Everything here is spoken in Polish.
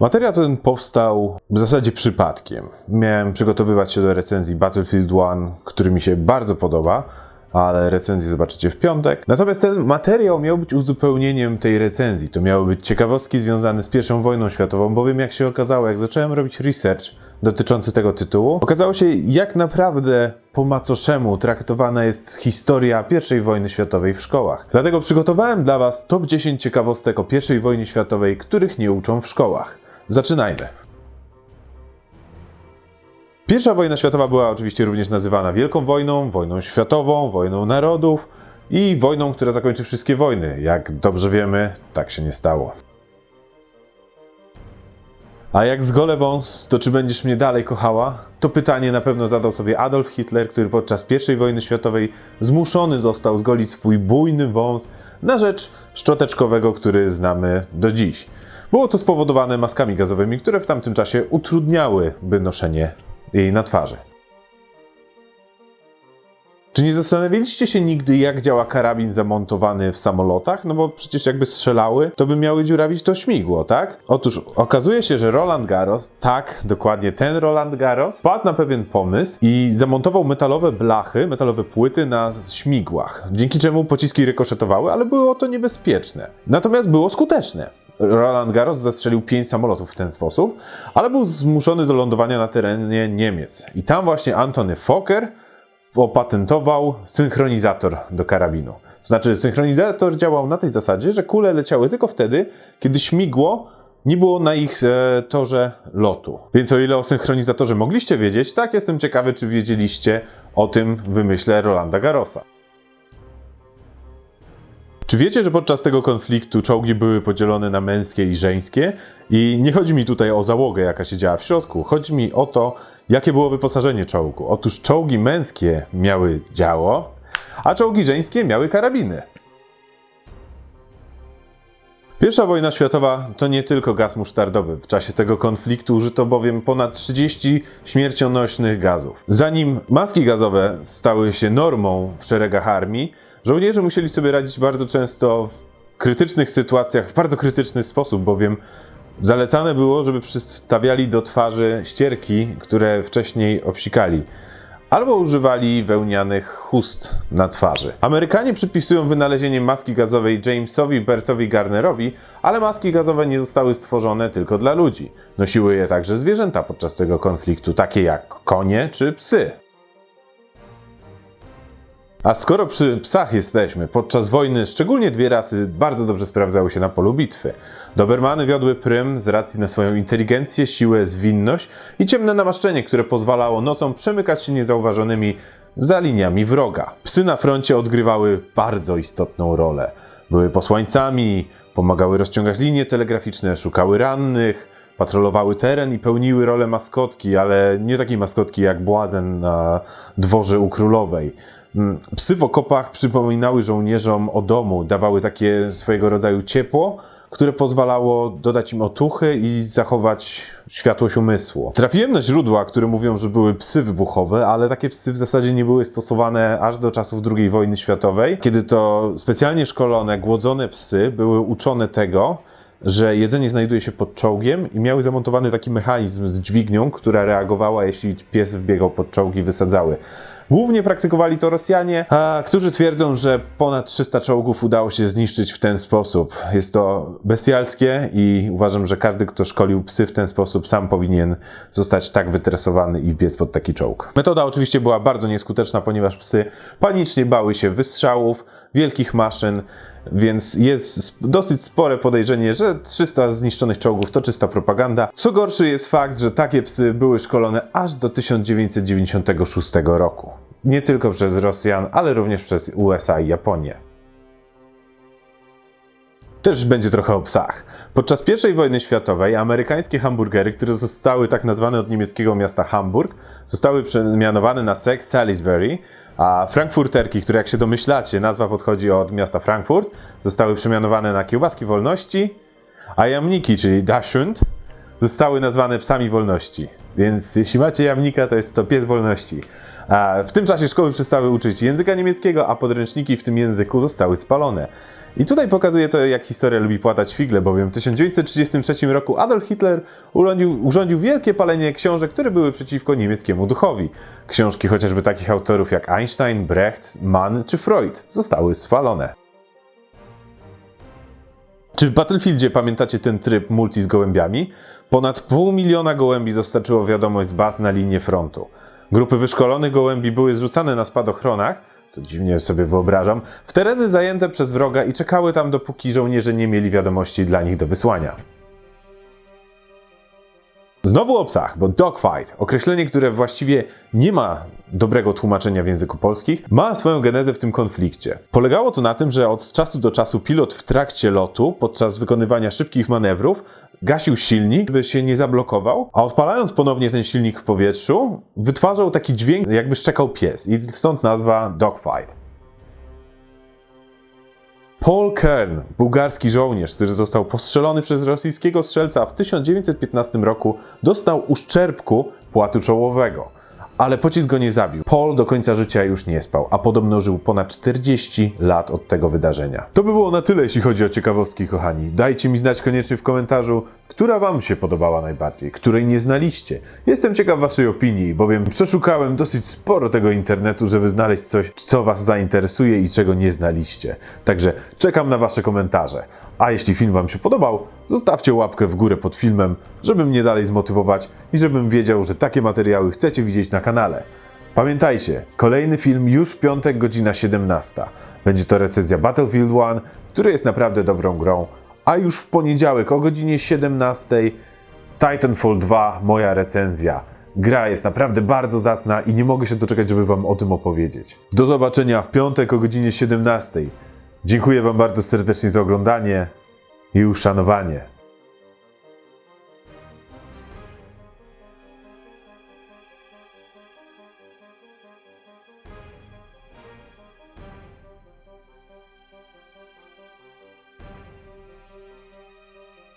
Materiał ten powstał w zasadzie przypadkiem. Miałem przygotowywać się do recenzji Battlefield 1, który mi się bardzo podoba, ale recenzję zobaczycie w piątek. Natomiast ten materiał miał być uzupełnieniem tej recenzji. To miały być ciekawostki związane z I wojną światową, bowiem jak się okazało, jak zacząłem robić research dotyczący tego tytułu, okazało się jak naprawdę po macoszemu traktowana jest historia I wojny światowej w szkołach. Dlatego przygotowałem dla Was top 10 ciekawostek o I wojnie światowej, których nie uczą w szkołach. Zaczynajmy. Pierwsza wojna światowa była oczywiście również nazywana Wielką Wojną, wojną światową, wojną narodów i wojną, która zakończy wszystkie wojny. Jak dobrze wiemy, tak się nie stało. A jak z gole wąs, to czy będziesz mnie dalej kochała? To pytanie na pewno zadał sobie Adolf Hitler, który podczas I wojny światowej zmuszony został zgolić swój bujny wąs na rzecz szczoteczkowego, który znamy do dziś. Było to spowodowane maskami gazowymi, które w tamtym czasie utrudniałyby noszenie jej na twarzy. Czy nie zastanawialiście się nigdy, jak działa karabin zamontowany w samolotach? No bo przecież jakby strzelały, to by miały dziurawić to śmigło, tak? Otóż okazuje się, że Roland Garros, tak, dokładnie ten Roland Garros, wpadł na pewien pomysł i zamontował metalowe blachy, metalowe płyty na śmigłach, dzięki czemu pociski rykoszetowały, ale było to niebezpieczne. Natomiast było skuteczne. Roland Garros zastrzelił pięć samolotów w ten sposób, ale był zmuszony do lądowania na terenie Niemiec. I tam właśnie Antony Fokker opatentował synchronizator do karabinu. To znaczy, synchronizator działał na tej zasadzie, że kule leciały tylko wtedy, kiedy śmigło nie było na ich e, torze lotu. Więc o ile o synchronizatorze mogliście wiedzieć, tak jestem ciekawy, czy wiedzieliście o tym wymyśle Rolanda Garrosa. Czy wiecie, że podczas tego konfliktu czołgi były podzielone na męskie i żeńskie? I nie chodzi mi tutaj o załogę, jaka się działa w środku. Chodzi mi o to, jakie było wyposażenie czołgu. Otóż czołgi męskie miały działo, a czołgi żeńskie miały karabiny. Pierwsza wojna światowa to nie tylko gaz musztardowy. W czasie tego konfliktu użyto bowiem ponad 30 śmiercionośnych gazów. Zanim maski gazowe stały się normą w szeregach armii, żołnierze musieli sobie radzić bardzo często w krytycznych sytuacjach w bardzo krytyczny sposób, bowiem zalecane było, żeby przystawiali do twarzy ścierki, które wcześniej obsikali albo używali wełnianych chust na twarzy. Amerykanie przypisują wynalezienie maski gazowej Jamesowi Bertowi Garnerowi, ale maski gazowe nie zostały stworzone tylko dla ludzi. Nosiły je także zwierzęta podczas tego konfliktu, takie jak konie czy psy. A skoro przy psach jesteśmy, podczas wojny szczególnie dwie rasy bardzo dobrze sprawdzały się na polu bitwy. Dobermany wiodły prym z racji na swoją inteligencję, siłę, zwinność i ciemne namaszczenie, które pozwalało nocą przemykać się niezauważonymi za liniami wroga. Psy na froncie odgrywały bardzo istotną rolę. Były posłańcami, pomagały rozciągać linie telegraficzne, szukały rannych, patrolowały teren i pełniły rolę maskotki, ale nie takiej maskotki jak błazen na dworze u królowej. Mm, Psy w okopach przypominały żołnierzom o domu, dawały takie swojego rodzaju ciepło, które pozwalało dodać im otuchy i zachować światłość umysłu. Trafiłem na źródła, które mówią, że były psy wybuchowe, ale takie psy w zasadzie nie były stosowane aż do czasów II wojny światowej, kiedy to specjalnie szkolone, głodzone psy były uczone tego, że jedzenie znajduje się pod czołgiem i miały zamontowany taki mechanizm z dźwignią, która reagowała, jeśli pies wbiegał pod czołg i wysadzały. Głównie praktykowali to Rosjanie, a którzy twierdzą, że ponad 300 czołgów udało się zniszczyć w ten sposób. Jest to bestialskie i uważam, że każdy, kto szkolił psy w ten sposób, sam powinien zostać tak wytresowany i biec pod taki czołg. Metoda oczywiście była bardzo nieskuteczna, ponieważ psy panicznie bały się wystrzałów, wielkich maszyn, więc jest dosyć spore podejrzenie, że 300 zniszczonych czołgów to czysta propaganda. Co gorszy jest fakt, że takie psy były szkolone aż do 1996 roku. Nie tylko przez Rosjan, ale również przez USA i Japonię. Też będzie trochę o psach. Podczas I wojny światowej amerykańskie hamburgery, które zostały tak nazwane od niemieckiego miasta Hamburg, zostały przemianowane na Sex Salisbury, a frankfurterki, które jak się domyślacie, nazwa podchodzi od miasta Frankfurt, zostały przemianowane na kiełbaski wolności, a jamniki, czyli Dachshund, zostały nazwane psami wolności. Więc jeśli macie jamnika, to jest to pies wolności. A w tym czasie szkoły przestały uczyć języka niemieckiego, a podręczniki w tym języku zostały spalone. I tutaj pokazuje to, jak historia lubi płatać figle, bowiem w 1933 roku Adolf Hitler urządził, urządził wielkie palenie książek, które były przeciwko niemieckiemu duchowi. Książki chociażby takich autorów jak Einstein, Brecht, Mann czy Freud zostały spalone. Czy w Battlefieldzie pamiętacie ten tryb multi z gołębiami? Ponad pół miliona gołębi dostarczyło wiadomość z baz na linię frontu. Grupy wyszkolonych gołębi były zrzucane na spadochronach, to dziwnie sobie wyobrażam, w tereny zajęte przez wroga i czekały tam, dopóki żołnierze nie mieli wiadomości dla nich do wysłania. Znowu o psach, bo dogfight, określenie, które właściwie nie ma dobrego tłumaczenia w języku polskim, ma swoją genezę w tym konflikcie. Polegało to na tym, że od czasu do czasu pilot w trakcie lotu, podczas wykonywania szybkich manewrów, gasił silnik, by się nie zablokował, a odpalając ponownie ten silnik w powietrzu, wytwarzał taki dźwięk, jakby szczekał pies. I stąd nazwa dogfight. Paul Kern, bułgarski żołnierz, który został postrzelony przez rosyjskiego strzelca w 1915 roku, dostał uszczerbku płatu czołowego. Ale pocisk go nie zabił. Paul do końca życia już nie spał, a podobno żył ponad 40 lat od tego wydarzenia. To by było na tyle, jeśli chodzi o ciekawostki, kochani. Dajcie mi znać koniecznie w komentarzu, która Wam się podobała najbardziej, której nie znaliście. Jestem ciekaw Waszej opinii, bowiem przeszukałem dosyć sporo tego internetu, żeby znaleźć coś, co Was zainteresuje i czego nie znaliście. Także czekam na Wasze komentarze. A jeśli film Wam się podobał, zostawcie łapkę w górę pod filmem, żeby mnie dalej zmotywować i żebym wiedział, że takie materiały chcecie widzieć na kanale. Pamiętajcie, kolejny film już w piątek, godzina 17. Będzie to recenzja Battlefield 1, który jest naprawdę dobrą grą, a już w poniedziałek o godzinie 17 Titanfall 2, moja recenzja. Gra jest naprawdę bardzo zacna i nie mogę się doczekać, żeby Wam o tym opowiedzieć. Do zobaczenia w piątek o godzinie 17. Dziękuję Wam bardzo serdecznie za oglądanie i uszanowanie.